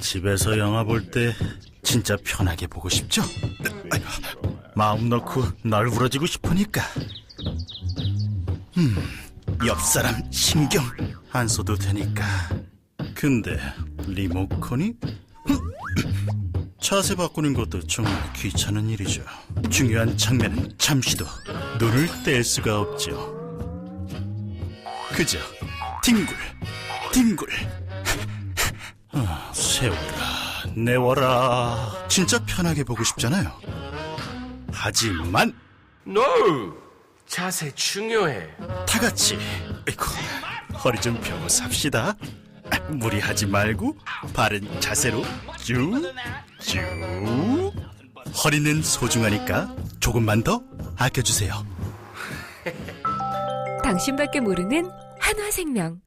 집에서 영화 볼 때 진짜 편하게 보고 싶죠? 마음 놓고 널브러지고 싶으니까. 음, 옆 사람 신경 안 써도 되니까. 근데 리모컨이 자세 바꾸는 것도 정말 귀찮은 일이죠. 중요한 장면은 잠시도 눈을 뗄 수가 없죠. 그저 뒹굴, 뒹굴. 아, 세워라, 내워라. 진짜 편하게 보고 싶잖아요. 하지만 No! 자세 중요해. 다 같이, 아이고, 허리 좀 펴고 삽시다. 아, 무리하지 말고 바른 자세로 쭉, 쭉. 허리는 소중하니까 조금만 더 아껴주세요. 당신밖에 모르는 한화생명